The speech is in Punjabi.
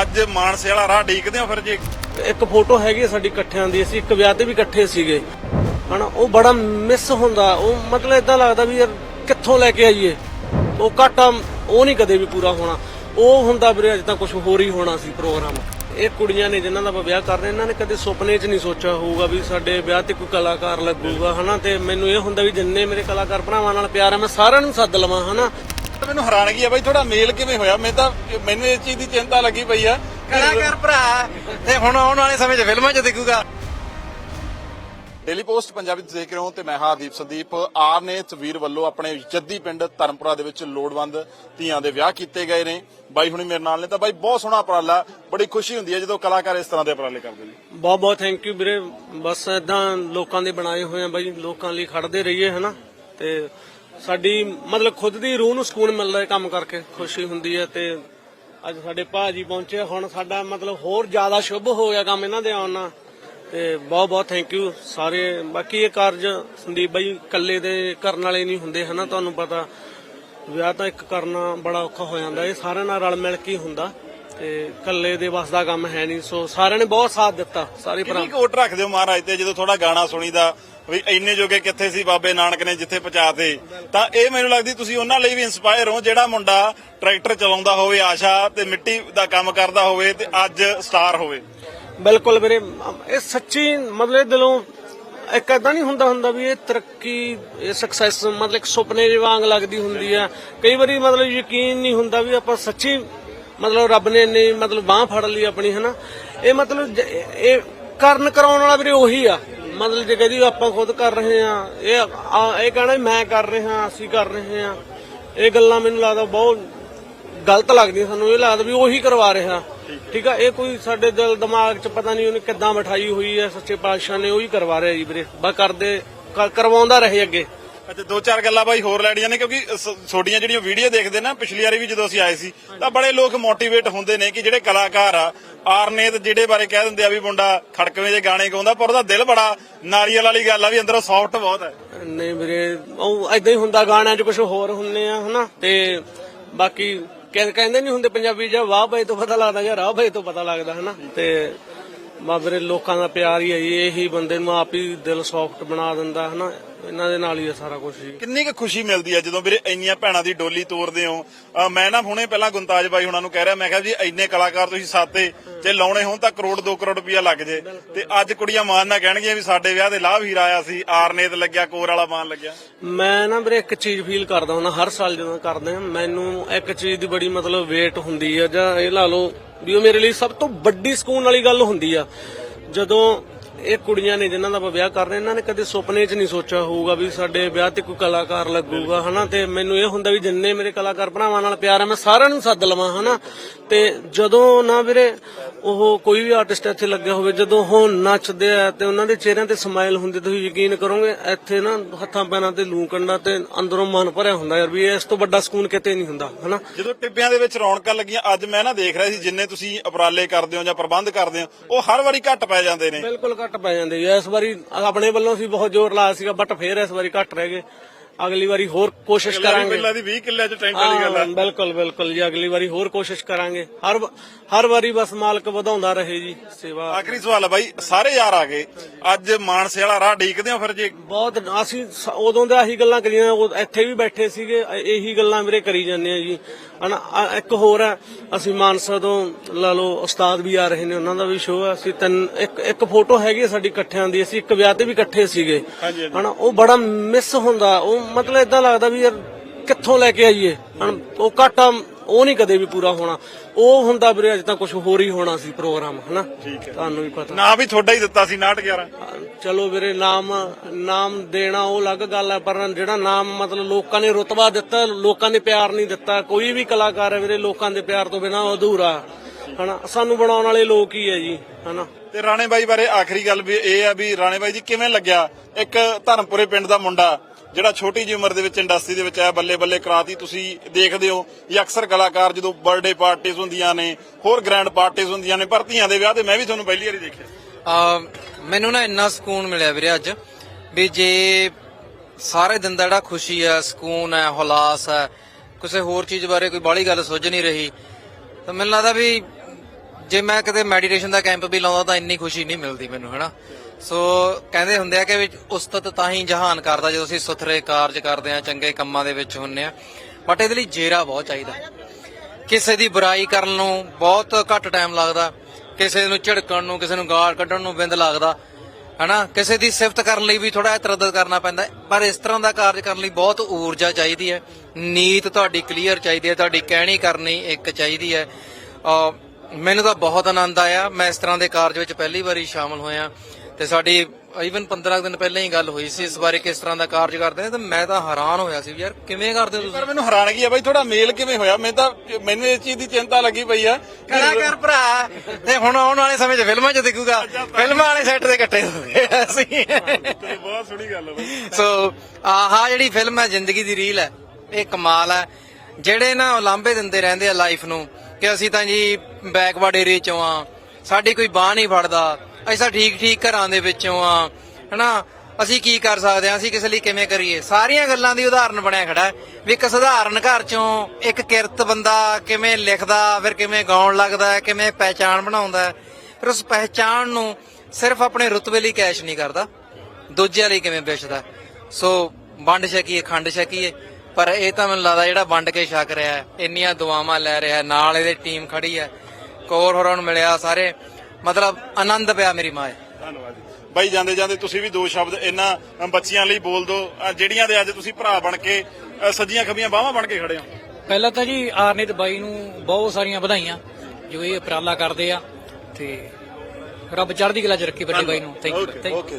ਅੱਜ ਮਾਨਸੇ ਵਾਲਾ ਰਾਹ ਢੀਕਦੇ ਹੋ ਫਿਰ ਜੇ ਇੱਕ ਫੋਟੋ ਹੈਗੀ ਸਾਡੀ ਇਕੱਠਿਆਂ ਦੀ, ਅਸੀਂ ਇੱਕ ਵਿਆਹ ਤੇ ਵੀ ਇਕੱਠੇ ਸੀਗੇ। ਹਨਾ, ਉਹ ਬੜਾ ਮਿਸ ਹੁੰਦਾ। ਉਹ ਮਤਲਬ ਇਦਾਂ ਲੱਗਦਾ ਵੀ ਯਾਰ ਕਿੱਥੋਂ ਲੈ ਕੇ ਆਈਏ? ਉਹ ਘਾਟਾ ਉਹ ਨਹੀਂ ਕਦੇ ਵੀ ਪੂਰਾ ਹੋਣਾ। ਉਹ ਹੁੰਦਾ ਵੀਰੇ, ਅੱਜ ਤਾਂ ਕੁਝ ਹੋਰ ਹੀ ਹੋਣਾ ਸੀ ਪ੍ਰੋਗਰਾਮ ਇਹ ਕੁੜੀਆਂ ਨੇ ਜਿਨ੍ਹਾਂ ਦਾ ਆਪਾਂ ਵਿਆਹ ਕਰ ਰਹੇ ਇਹਨਾਂ ਨੇ ਕਦੇ ਸੁਪਨੇ 'ਚ ਨਹੀਂ ਸੋਚਿਆ ਹੋਊਗਾ ਵੀ ਸਾਡੇ ਵਿਆਹ ਤੇ ਕੋਈ ਕਲਾਕਾਰ ਲੱਗੂਗਾ, ਹਨਾ। ਤੇ ਮੈਨੂੰ ਇਹ ਹੁੰਦਾ ਵੀ ਜਿੰਨੇ ਮੇਰੇ ਕਲਾਕਾਰ ਭਰਾਵਾਂ ਨਾਲ ਪਿਆਰ ਹੈ ਮੈਂ ਸਾਰਿਆਂ ਨੂੰ ਸੱਦ ਲਵਾਂ, ਹਨਾ। ਮੈਨੂੰ ਹੈਰਾਨਗੀ ਆ ਬਾਈ ਤੁਹਾਡਾ ਮੇਲ ਕਿਵੇਂ ਹੋਇਆ? ਮੈਂ ਤਾਂ ਮੈਨੂੰ ਇਸ ਚੀਜ਼ ਦੀ ਚਿੰਤਾ ਲੱਗੀ ਪਈ ਆ ਕਲਾਕਾਰ ਭਰਾ ਤੇ ਹੁਣ ਆਉਣ ਵਾਲੇ ਸਮੇਂ 'ਚ ਫਿਲਮਾਂ 'ਚ ਦਿਖੂਗਾ। ਡੇਲੀ ਪੋਸਟ ਪੰਜਾਬੀ ਤੁਸੀਂ ਦੇਖ ਰਹੇ ਹੋ ਤੇ ਮੈਂ ਹਾਂ ਦੀਪ ਸੰਦੀਪ। ਆਰ ਨੇ ਵੀਰ ਵੱਲੋਂ ਆਪਣੇ ਜੱਦੀ ਪਿੰਡ ਧਰਮਪੁਰਾ ਦੇ ਵਿੱਚ ਲੋੜਵੰਦ ਧੀਆਂ ਦੇ ਵਿਆਹ ਕੀਤੇ ਗਏ ਨੇ। ਬਾਈ ਹੁਣੀ ਮੇਰੇ ਨਾਲ ਨੇ ਤਾਂ ਬਾਈ ਬਹੁਤ ਸੋਹਣਾ ਉਪਰਾਲਾ ਬੜੀ ਖੁਸ਼ੀ ਹੁੰਦੀ ਹੈ ਜਦੋਂ ਕਲਾਕਾਰ ਇਸ ਤਰ੍ਹਾਂ ਦੇ ਉਪਰਾਲੇ ਕਰਦੇ ਨੇ। ਬਹੁਤ ਬਹੁਤ ਥੈਂਕ ਯੂ ਵੀਰੇ। ਬਸ ਇਦਾਂ ਲੋਕਾਂ ਦੇ ਬਣਾਏ ਹੋਏ ਆ ਬਾਈ ਲੋਕਾਂ ਲਈ ਖੜਦੇ ਰਹੀਏ ਹਨਾ? ਤੇ ਸਾਡੀ ਮਤਲਬ ਖੁਦ ਦੀ ਰੂਹ ਨੂੰ ਸਕੂਨ ਮਿਲਦਾ ਹੈ ਕੰਮ ਕਰਕੇ, ਖੁਸ਼ੀ ਹੁੰਦੀ ਹੈ ਤੇ ਅੱਜ ਸਾਡੇ ਭਾਜੀ ਪਹੁੰਚੇ, ਹੁਣ ਸਾਡਾ ਮਤਲਬ ਹੋਰ ਜ਼ਿਆਦਾ ਸ਼ੁਭ ਹੋ ਗਿਆ ਕੰਮ ਇਹਨਾਂ ਦੇ ਆਉਣ ਨਾਲ। ਤੇ ਬਹੁਤ ਬਹੁਤ ਥੈਂਕ ਯੂ ਸਾਰੇ। ਬਾਕੀ ਇਹ ਕਾਰਜ ਸੰਦੀਪ ਬਾਈ ਇਕੱਲੇ ਦੇ ਕਰਨ ਵਾਲੇ ਨਹੀਂ ਹੁੰਦੇ, ਹਨਾ? ਤੁਹਾਨੂੰ ਪਤਾ, ਵਿਆਹ ਤਾਂ ਇੱਕ ਕਰਨਾ ਬੜਾ ਔਖਾ ਹੋ ਜਾਂਦਾ, ਇਹ ਸਾਰਿਆਂ ਨਾਲ ਰਲ ਮਿਲ ਕੇ ਹੁੰਦਾ। ਤੇ ਇਕੱਲੇ ਦੇ ਵੱਸ ਦਾ ਕੰਮ ਹੈ ਨਹੀਂ ਸੋ ਸਾਰਿਆਂ ਨੇ ਬਹੁਤ ਸਾਥ ਦਿੱਤਾ ਸਾਰੇ ਭਰਾ। ਕਿੰਨੀ ਕੋਟ ਰੱਖਦੇ ਹੋ ਮਹਾਰਾਜ ਤੇ ਜਦੋਂ ਥੋੜਾ ਗਾਣਾ ਸੁਣੀਦਾ ਵੀ ਇੰਨੇ ਜੋਗੇ ਕਿੱਥੇ ਸੀ ਬਾਬੇ ਨਾਨਕ ਨੇ ਜਿੱਥੇ ਪਹੁੰਚਾਤੇ? ਤਾਂ ਇਹ ਮੈਨੂੰ ਲੱਗਦੀ ਤੁਸੀਂ ਉਹਨਾਂ ਲਈ ਵੀ ਇਨਸਪਾਇਰ ਹੋ ਜਿਹੜਾ ਮੁੰਡਾ ਟਰੈਕਟਰ ਚਲਾਉਂਦਾ ਹੋਵੇ ਆਸ਼ਾ ਤੇ ਮਿੱਟੀ ਦਾ ਕੰਮ ਕਰਦਾ ਹੋਵੇ ਤੇ ਅੱਜ ਸਟਾਰ ਹੋਵੇ। ਬਿਲਕੁਲ ਵੀਰੇ ਇਹ ਸੱਚੀ ਮਤਲਬ ਦਿਲੋਂ ਇੱਕ ਏਦਾਂ ਨਹੀਂ ਹੁੰਦਾ ਹੁੰਦਾ ਵੀ ਇਹ ਤਰੱਕੀ ਇਹ ਸਕਸੈਸ ਮਤਲਬ ਇੱਕ ਸੁਪਨੇ ਜਿਹੇ ਵਾਂਗ ਲੱਗਦੀ ਹੁੰਦੀ ਆ ਕਈ ਵਾਰੀ ਮਤਲਬ ਯਕੀਨ ਨਹੀਂ ਹੁੰਦਾ ਵੀ ਆਪਾਂ ਸੱਚੀ ਮਤਲਬ ਰੱਬ ਨੇ ਇੰਨੀ ਮਤਲਬ ਬਾਹ ਫੜ ਲਈ ਆਪਣੀ, ਹਨਾ? ਇਹ ਮਤਲਬ ਜ- ਇਹ ਕਰਨ ਕਰਾਉਣ ਵਾਲਾ ਵੀਰੇ ਉਹੀ ਆ। ਮਤਲਬ ਜੇ ਕਹਦੀ ਆਪਾਂ ਖੁਦ ਕਰ ਰਹੇ ਆ ਇਹ ਆ- ਇਹ ਕਹਿਣਾ ਮੈਂ ਕਰ ਰਿਹਾ ਅਸੀਂ ਕਰ ਰਹੇ ਆ ਇਹ ਗੱਲਾਂ ਮੈਨੂੰ ਲੱਗਦਾ ਬਹੁਤ ਗਲਤ ਲੱਗਦੀਆਂ ਸਾਨੂੰ। ਇਹ ਲੱਗਦਾ ਵੀ ਉਹੀ ਕਰਵਾ ਰਿਹਾ। ਠੀਕ ਆ? ਇਹ ਕੋਈ ਸਾਡੇ ਦਿਲ ਦਿਮਾਗ 'ਚ ਪਤਾ ਨਹੀਂ ਉਹਨੇ ਕਿੱਦਾਂ ਬਿਠਾਈ ਹੋਈ ਹੈ, ਸੱਚੇ ਪਾਤਸ਼ਾਹ ਨੇ ਉਹੀ ਕਰਵਾ ਰਿਹਾ ਜੀ ਵੀਰੇ। ਬਸ ਕਰਦੇ, ਕ- ਕਰਵਾਉਂਦਾ ਰਹੇ ਅੱਗੇ। ਅੱਛਾ, ਦੋ ਚਾਰ ਗੱਲਾਂ ਬਾਈ ਹੋਰ ਲੈਣੀਆਂ ਨੇ, ਕਿਉਂਕਿ ਤੁਹਾਡੀਆਂ ਜਿਹੜੀਆਂ ਵੀਡੀਓ ਦੇਖਦੇ ਨਾ, ਪਿਛਲੀ ਵਾਰੀ ਵੀ ਜਦੋਂ ਅਸੀਂ ਆਏ ਸੀ, ਤਾਂ ਬੜੇ ਲੋਕ ਮੋਟੀਵੇਟ ਹੁੰਦੇ ਨੇ ਕਿ ਜਿਹੜੇ ਕਲਾਕਾਰ ਆ, ਆਰਨੇਤ ਜਿਹੜੇ ਬਾਰੇ ਕਹਿ ਦਿੰਦੇ ਆ ਵੀ ਮੁੰਡਾ ਖੜਕਵੇਂ ਦੇ ਗਾਣੇ ਗਾਉਂਦਾ, ਪਰ ਉਹਦਾ ਦਿਲ ਬੜਾ ਨਾਰੀਅਲ ਵਾਲੀ ਗੱਲ ਆ ਵੀ ਅੰਦਰੋਂ ਸੌਫਟ ਬਹੁਤ ਹੈ ਨਹੀਂ ਵੀਰੇ, ਉਹ ਐਦਾਂ ਹੀ ਹੁੰਦਾ ਗਾਣਿਆਂ 'ਚ ਕੁਝ ਹੋਰ ਹੁੰਨੇ ਆ, ਹਨਾ? ਤੇ ਬਾਕੀ ਕਹਿੰਦੇ ਨਹੀਂ ਹੁੰਦੇ ਪੰਜਾਬੀ, ਜਾਂ ਵਾਹ ਭਾਈ ਤੋਂ ਪਤਾ ਲੱਗਦਾ ਜਾਂ ਰਾਹ ਭਾਈ ਤੋਂ ਪਤਾ ਲੱਗਦਾ, ਹਨਾ? ਤੇ ਬਾਬਰੇ ਲੋਕਾਂ ਦਾ ਪਿਆਰ ਹੀ ਹੈ ਜੀ ਇਹੀ ਬੰਦੇ ਨੂੰ ਆਪ ਹੀ ਦਿਲ ਸੌਫਟ ਬਣਾ ਦਿੰਦਾ ਹਨਾ? ਇਹਨਾਂ ਦੇ ਨਾਲ ਹੀ ਹੈ ਸਾਰਾ ਕੁਝ ਜੀ। ਕਿੰਨੀ ਕੁ ਖੁਸ਼ੀ ਮਿਲਦੀ ਹੈ ਜਦੋਂ ਵੀਰੇ ਇੰਨੀਆਂ ਭੈਣਾਂ ਦੀ ਡੋਲੀ ਤੋਰਦੇ ਹੋ? ਅਹ ਮੈਂ ਨਾ ਹੁਣੇ ਪਹਿਲਾਂ ਗੁੰਤਾਜ ਬਾਈ ਹੁਣਾਂ ਨੂੰ ਕਹਿ ਰਿਹਾ ਮੈਂ ਕਿਹਾ ਜੀ ਇੰਨੇ ਕਲਾਕਾਰ ਤੁਸੀਂ ਸਾਤੇ ਜੇ ਲਾਉਣੇ ਹੋਣ ਤਾਂ ਕਰੋੜ 2 ਕਰੋੜ ਰੁਪਇਆ ਲੱਗ ਜੇ। ਤੇ ਅੱਜ ਕੁੜੀਆਂ ਮਾਨ ਨਾਲ ਕਹਿਣਗੀਆਂ ਵੀ ਸਾਡੇ ਵਿਆਹ ਦੇ ਲਾਭ ਹੀਰਾ ਆਇਆ ਸੀ ਆਰਨੇਤ ਲੱਗਿਆ ਕੋਰ ਵਾਲਾ ਮਾਨ ਲੱਗਿਆ। ਮੈਂ ਨਾ ਵੀਰੇ ਇੱਕ ਚੀਜ਼ ਫੀਲ ਕਰਦਾ ਹੁੰਦਾ ਹਰ ਸਾਲ ਜਦੋਂ ਕਰਦੇ ਮੈਨੂੰ ਇੱਕ ਚੀਜ਼ ਦੀ ਬੜੀ ਮਤਲਬ ਵੇਟ ਹੁੰਦੀ ਆ ਜਾਂ ਇਹ ਲਾ ਲਓ ਵੀ ਉਹ ਮੇਰੇ ਲਈ ਸਭ ਤੋਂ ਵੱਡੀ ਸਕੂਨ ਵਾਲੀ ਗੱਲ ਹੁੰਦੀ ਆ। ਜਦੋਂ ਇਹ ਕੁੜੀਆਂ ਨੇ ਜਿਨ੍ਹਾਂ ਦਾ ਆਪਾਂ ਵਿਆਹ ਕਰ ਰਹੇ ਇਹਨਾਂ ਨੇ ਕਦੇ ਸੁਪਨੇ 'ਚ ਨਹੀਂ ਸੋਚਿਆ ਹੋਊਗਾ ਵੀ ਸਾਡੇ ਵਿਆਹ ਤੇ ਕੋਈ ਕਲਾਕਾਰ ਲੱਗੂਗਾ ਹਨਾ? ਤੇ ਮੈਨੂੰ ਇਹ ਹੁੰਦਾ ਵੀ ਜਿੰਨੇ ਮੇਰੇ ਕਲਾਕਾਰ ਭਰਾਵਾਂ ਨਾਲ ਪਿਆਰ ਹੈ ਮੈਂ ਸਾਰਿਆਂ ਨੂੰ ਸੱਦ ਲਵਾਂ ਹਨਾ? ਤੇ ਜਦੋਂ ਨਾ ਵੀਰੇ ਉਹ ਕੋਈ ਵੀ ਆਰਟਿਸਟ ਇੱਥੇ ਲੱਗਿਆ ਹੋਵੇ ਜਦੋਂ ਉਹ ਨੱਚਦੇ ਆ ਤੇ ਉਹਨਾਂ ਦੇ ਚਿਹਰਿਆਂ ਤੇ ਸਮਾਈਲ ਹੁੰਦੀ ਤੁਸੀਂ ਯਕੀਨ ਕਰੋਗੇ ਇੱਥੇ ਨਾ ਹੱਥਾਂ ਪੈਰਾਂ ਤੇ ਲੂ ਕੰਡਾ ਤੇ ਅੰਦਰੋਂ ਮਨ ਭਰਿਆ ਹੁੰਦਾ ਯਾਰ ਵੀ ਇਸ ਤੋਂ ਵੱਡਾ ਸਕੂਨ ਕਿਤੇ ਨਹੀਂ ਹੁੰਦਾ ਹਨਾ? ਜਦੋਂ ਟਿੱਬਿਆਂ ਦੇ ਵਿੱਚ ਰੌਣਕਾਂ ਲੱਗੀਆਂ ਅੱਜ ਮੈਂ ਨਾ ਦੇਖ ਰਿਹਾ ਸੀ ਜਿੰਨੇ ਤੁਸੀਂ ਉਪਰਾਲੇ ਕਰਦੇ ਹੋ ਜਾਂ ਪ੍ਰਬੰਧ ਕਰਦੇ ਹੋ ਉਹ ਹਰ ਵਾਰੀ ਘੱਟ ਪੈ ਜਾਂਦੇ ਨੇ। ਬਿਲਕੁਲ ਘੱਟ ਪੈ ਜਾਂਦੇ ਜੀ ਇਸ ਵਾਰੀ ਆਪਣੇ ਵੱਲੋਂ ਅਸੀਂ ਬਹੁਤ ਜ਼ੋਰ ਲਾਇਆ ਸੀਗਾ ਬਟ ਫੇਰ ਇਸ ਵਾਰੀ ਘੱਟ ਰਹਿ ਗਏ। ਅਗਲੀ ਵਾਰੀ ਹੋਰ ਕੋਸ਼ਿਸ਼ ਕਰਾਂਗੇ। ਪਹਿਲਾਂ ਦੀ 20 ਕਿੱਲਿਆਂ ਚ ਟੈਂਟ ਵਾਲੀ ਗੱਲ ਹਾਂ, ਆ ਬਿਲਕੁਲ ਬਿਲਕੁਲ ਜੀ ਅਗਲੀ ਵਾਰੀ ਹੋਰ ਕੋਸ਼ਿਸ਼ ਕਰਾਂਗੇ। ਹਰ ਹਰ ਵਾਰੀ ਬਸ ਮਾਲਕ ਵਧਾਉਂਦਾ ਰਹੇ ਜੀ ਸੇਵਾ। ਆਖਰੀ ਸਵਾਲ ਆ ਬਾਈ ਸਾਰੇ ਯਾਰ ਆ ਗਏ। ਅੱਜ ਮਾਨਸੇ ਵਾਲਾ ਰਾਹ ਢੀਕਦੇ ਹੋ ਫਿਰ ਜੇ? ਬਹੁਤ ਅਸੀਂ ਉਦੋਂ ਦਾ ਆਹੀ ਗੱਲਾਂ ਕਰੀਆਂ ਉਹ ਇੱਥੇ ਵੀ ਬੈਠੇ ਸੀਗੇ ਇਹੀ ਗੱਲਾਂ ਵੀਰੇ ਕਰੀ ਜਾਂਦੇ ਆ ਜੀ। ਹਨਾ ਅ- ਇੱਕ ਹੋਰ ਹੈ ਅਸੀਂ ਮਾਨਸਾ ਤੋਂ ਲਾ ਲਓ ਉਸਤਾਦ ਵੀ ਆ ਰਹੇ ਨੇ ਉਹਨਾਂ ਦਾ ਵੀ ਸ਼ੋਅ ਹੈ ਅਸੀਂ ਤਿੰਨ ਇੱਕ ਇੱਕ ਫੋਟੋ ਹੈਗੀ ਆ ਸਾਡੀ ਇਕੱਠਿਆਂ ਦੀ ਅਸੀਂ ਇੱਕ ਵਿਆਹ ਤੇ ਵੀ ਇਕੱਠੇ ਸੀਗੇ। ਹਨਾ ਉਹ ਬੜਾ ਮਿਸ ਹੁੰਦਾ ਉਹ ਮਤਲਬ ਇਦਾਂ ਲੱਗਦਾ ਵੀ ਯਾਰ ਕਿੱਥੋਂ ਲੈ ਕੇ ਆਈਏ? ਹਣ ਉਹ ਘਾਟਾ ਉਹ ਨਹੀਂ ਕਦੇ ਵੀ ਪੂਰਾ ਹੋਣਾ। ਉਹ ਹੁੰਦਾ ਵੀਰੇ ਅੱਜ ਤਾਂ ਕੁਝ ਹੋਰ ਹੀ ਹੋਣਾ ਸੀ ਪ੍ਰੋਗਰਾਮ ਹਨਾ। ਤੁਹਾਨੂੰ ਵੀ ਪਤਾ। ਨਾਂ ਵੀ ਤੁਹਾਡਾ ਹੀ ਦਿੱਤਾ ਸੀ 911 ਚਲੋ ਵੀਰੇ ਨਾਮ ਨਾਮ ਦੇਣਾ ਉਹ ਅਲੱਗ ਗੱਲ ਹੈ ਪਰ ਜਿਹੜਾ ਨਾਮ ਮਤਲਬ ਲੋਕਾਂ ਨੇ ਰੁਤਬਾ ਦਿੱਤਾ ਲੋਕਾਂ ਨੇ ਪਿਆਰ ਨਹੀਂ ਦਿੱਤਾ। ਕੋਈ ਵੀ ਕਲਾਕਾਰ ਹੈ ਵੀਰੇ ਲੋਕਾਂ ਦੇ ਪਿਆਰ ਤੋਂ ਬਿਨਾ ਅਧੂਰਾ। ਹਨਾ? ਸਾਨੂੰ ਬਣਾਉਣ ਵਾਲੇ ਲੋਕ ਹੀ ਹੈ ਜੀ ਹਨਾ? ਤੇ ਰਾਣੇ ਬਾਈ ਬਾਰੇ ਆਖਰੀ ਗੱਲ ਵੀ ਇਹ ਆ ਵੀ ਰਾਣੇ ਬਾਈ ਜੀ ਕਿਵੇਂ ਲੱਗਿਆ? ਇੱਕ ਧਰਮਪੁਰੇ ਪਿੰਡ ਦਾ ਮੁੰਡਾ ਜਿਹੜਾ ਛੋਟੀ ਜਿਹੀ ਉਮਰ ਦੇ ਵਿੱਚ ਇੰਡਸਟਰੀ ਦੇ ਵਿੱਚ ਆਇਆ ਬੱਲੇ ਬੱਲੇ ਕਰਾਤੀ, ਤੁਸੀਂ ਦੇਖਦੇ ਹੋ ਇਹ ਅਕਸਰ ਕਲਾਕਾਰ ਜਦੋਂ ਬਰਥਡੇ ਪਾਰਟੀਆਂ ਹੁੰਦੀਆਂ ਨੇ, ਹੋਰ ਗ੍ਰੈਂਡ ਪਾਰਟੀਆਂ ਹੁੰਦੀਆਂ ਨੇ, ਪਰ ਦੇ ਵਿਆਹ ਤੇ ਮੈਂ ਵੀ ਤੁਹਾਨੂੰ ਪਹਿਲੀ ਵਾਰੀ ਦੇਖਿਆ। ਆ, ਮੈਨੂੰ ਨਾ ਇੰਨਾ ਸਕੂਨ ਮਿਲਿਆ ਵੀਰੇ ਅੱਜ ਵੀ ਜੇ ਸਾਰੇ ਦਿਨ ਦਾ ਜਿਹੜਾ ਖੁਸ਼ੀ ਆ ਸਕੂਨ ਹੈ, ਹੁਲਾਸ ਹੈ, ਕਿਸੇ ਹੋਰ ਚੀਜ਼ ਬਾਰੇ ਕੋਈ ਬਾਹਲੀ ਗੱਲ ਸੋਚ ਨਹੀਂ ਰਹੀ, ਤਾਂ ਮੈਨੂੰ ਲੱਗਦਾ ਵੀ ਜੇ ਮੈਂ ਕਦੇ ਮੈਡੀਟੇਸ਼ਨ ਦਾ ਕੈਂਪ ਵੀ ਲਾਉਂਦਾ ਤਾਂ ਇੰਨੀ ਖੁਸ਼ੀ ਨਹੀਂ ਮਿਲਦੀ ਮੈਨੂੰ, ਹਨਾ? ਸੋ ਕਹਿੰਦੇ ਹੁੰਦੇ ਆ ਕਿ ਵੀ ਉਸਤਤ ਤਾਂ ਹੀ ਜਹਾਨ ਕਰਦਾ ਜਦੋਂ ਅਸੀਂ ਸੁਥਰੇ ਕਾਰਜ ਕਰਦੇ ਆ ਚੰਗੇ ਕੰਮਾਂ ਦੇ ਵਿੱਚ ਹੁੰਨੇ ਆ ਬਟ ਇਹਦੇ ਲਈ ਜੇਰਾ ਬਹੁਤ ਚਾਹੀਦਾ। ਕਿਸੇ ਦੀ ਬੁਰਾਈ ਕਰਨ ਨੂੰ ਬਹੁਤ ਘੱਟ ਟਾਈਮ ਲੱਗਦਾ। ਕਿਸੇ ਨੂੰ ਝਿੜਕਣ ਨੂੰ, ਕਿਸੇ ਨੂੰ ਗਾਲ ਕੱਢਣ ਨੂੰ ਬਿੰਦ ਲੱਗਦਾ। ਹਨਾ? ਕਿਸੇ ਦੀ ਸਿਫਤ ਕਰਨ ਲਈ ਵੀ ਥੋੜਾ ਤਰੱਦਦ ਕਰਨਾ ਪੈਂਦਾ ਪਰ ਇਸ ਤਰ੍ਹਾਂ ਦਾ ਕਾਰਜ ਕਰਨ ਲਈ ਬਹੁਤ ਊਰਜਾ ਚਾਹੀਦੀ ਹੈ। ਨੀਤ ਤੁਹਾਡੀ ਕਲੀਅਰ ਚਾਹੀਦੀ ਹੈ। ਤੁਹਾਡੀ ਕਹਿਣੀ ਕਰਨੀ ਇੱਕ ਚਾਹੀਦੀ ਹੈ। ਮੈਨੂੰ ਤਾਂ ਬਹੁਤ ਆਨੰਦ ਆਇਆ। ਮੈਂ ਇਸ ਤਰ੍ਹਾਂ ਦੇ ਕਾਰਜ ਵਿੱਚ ਪਹਿਲੀ ਵਾਰੀ ਸ਼ਾਮਲ ਹੋਇਆ। ਤੇ ਸਾਡੀ ਈਵਨ 15 ਦਿਨ ਪਹਿਲਾਂ ਹੀ ਗੱਲ ਹੋਈ ਸੀ ਇਸ ਬਾਰੇ ਕਿਸ ਤਰ੍ਹਾਂ ਦਾ ਕਾਰਜ ਕਰਦੇ ਨੇ ਤੇ ਮੈਂ ਤਾਂ ਹੈਰਾਨ ਹੋਇਆ ਸੀ ਵੀ ਯਾਰ ਕਿਵੇਂ ਕਰਦੇ ਹੋ ਤੁਸੀਂ? ਪਰ ਮੈਨੂੰ ਹੈਰਾਨਗੀ ਆ ਬਾਈ ਤੁਹਾਡਾ ਮੇਲ ਕਿਵੇਂ ਹੋਇਆ? ਮੈਂ ਤਾਂ ਮੈਨੂੰ ਇਸ ਚੀਜ਼ ਦੀ ਚਿੰਤਾ ਲੱਗੀ ਪਈ ਆ ਕਲਾਕਾਰ ਭਰਾ ਤੇ ਹੁਣ ਆਉਣ ਵਾਲੇ ਸਮੇਂ 'ਚ ਫਿਲਮਾਂ 'ਚ ਦਿਖੂਗਾ। ਫਿਲਮਾਂ ਵਾਲੇ ਸੈੱਟ ਤੇ ਇਕੱਠੇ ਹੋਏ ਅਸੀਂ। ਬਹੁਤ ਸੋਹਣੀ ਗੱਲ ਆ ਬਾਈ। ਸੋ ਆਹ ਜਿਹੜੀ ਫਿਲਮ ਹੈ ਜ਼ਿੰਦਗੀ ਦੀ ਰੀਲ ਹੈ ਇਹ ਕਮਾਲ ਹੈ। ਜਿਹੜੇ ਨਾ ਉਲਾਂਭੇ ਦਿੰਦੇ ਰਹਿੰਦੇ ਆ ਲਾਈਫ ਨੂੰ ਕਿ ਅਸੀਂ ਤਾਂ ਜੀ ਬੈਕਵਰਡ ਏਰੀਆ ਚੋਂ ਆ ਸਾਡੀ ਕੋਈ ਬਾਹ ਨਹੀਂ ਫੜਦਾ। ਅਸੀਂ ਠੀਕ ਠੀਕ ਘਰਾਂ ਦੇ ਵਿੱਚੋਂ ਆ, ਹਨਾ? ਅਸੀਂ ਕੀ ਕਰ ਸਕਦੇ ਹਾਂ? ਅਸੀਂ ਕਿਸੇ ਲਈ ਕਿਵੇਂ ਕਰੀਏ? ਸਾਰੀਆਂ ਗੱਲਾਂ ਦੀ ਉਦਾਹਰਨ ਬਣਿਆ ਖੜਾ ਵੀ ਇੱਕ ਸਧਾਰਨ ਘਰ ਚੋਂ ਇੱਕ ਕਿਰਤ ਬੰਦਾ ਕਿਵੇਂ ਲਿਖਦਾ, ਫਿਰ ਕਿਵੇਂ ਗਾਉਣ ਲੱਗਦਾ, ਕਿਵੇਂ ਪਹਿਚਾਣ ਬਣਾਉਂਦਾ ਫਿਰ ਉਸ ਪਹਿਚਾਣ ਨੂੰ ਸਿਰਫ ਆਪਣੇ ਰੁਤਬੇ ਲਈ ਕੈਸ਼ ਨਹੀਂ ਕਰਦਾ। ਦੂਜਿਆਂ ਲਈ ਕਿਵੇਂ ਵੇਚਦਾ ਸੋ ਵੰਡ ਛਕੀਏ, ਖੰਡ ਛਕੀਏ, ਪਰ ਇਹ ਤਾਂ ਮੈਨੂੰ ਲੱਗਦਾ ਜਿਹੜਾ ਵੰਡ ਕੇ ਛਕ ਰਿਹਾ ਇੰਨੀਆਂ ਦੁਆਵਾਂ ਲੈ ਰਿਹਾ ਨਾਲ ਇਹਦੇ ਟੀਮ ਖੜੀ ਹੈ। ਕੋਰ ਹੋਰਾਂ ਨੂੰ ਮਿਲਿਆ, ਸਾਰੇ ਮਤਲਬ ਆਨੰਦ ਪਿਆ ਮੇਰੀ ਮਾਏ ਧੰਨਵਾਦ ਜੀ। ਬਾਈ ਜਾਂਦੇ ਜਾਂਦੇ ਤੁਸੀਂ ਵੀ ਦੋ ਸ਼ਬਦ ਇਹਨਾਂ ਬੱਚੀਆਂ ਲਈ ਬੋਲ ਦਿਓ ਅ, ਜਿਹੜੀਆਂ ਦੇ ਅੱਜ ਤੁਸੀਂ ਭਰਾ ਬਣ ਕੇ ਸੱਜੀਆਂ ਖੱਬੀਆਂ ਬਾਹਾਂ ਬਣ ਕੇ ਖੜੇ ਹੋ। ਪਹਿਲਾਂ ਤਾਂ ਜੀ ਆਰਨਿਤ ਬਾਈ ਨੂੰ ਬਹੁਤ ਸਾਰੀਆਂ ਵਧਾਈਆਂ ਜੋ ਇਹ ਉਪਰਾਲਾ ਕਰਦੇ ਆ ਤੇ ਰੱਬ ਚੜ੍ਹਦੀ ਕਲਾ ਚ ਰੱਖੀ ਵੱਡੇ ਬਾਈ ਨੂੰ। Thank you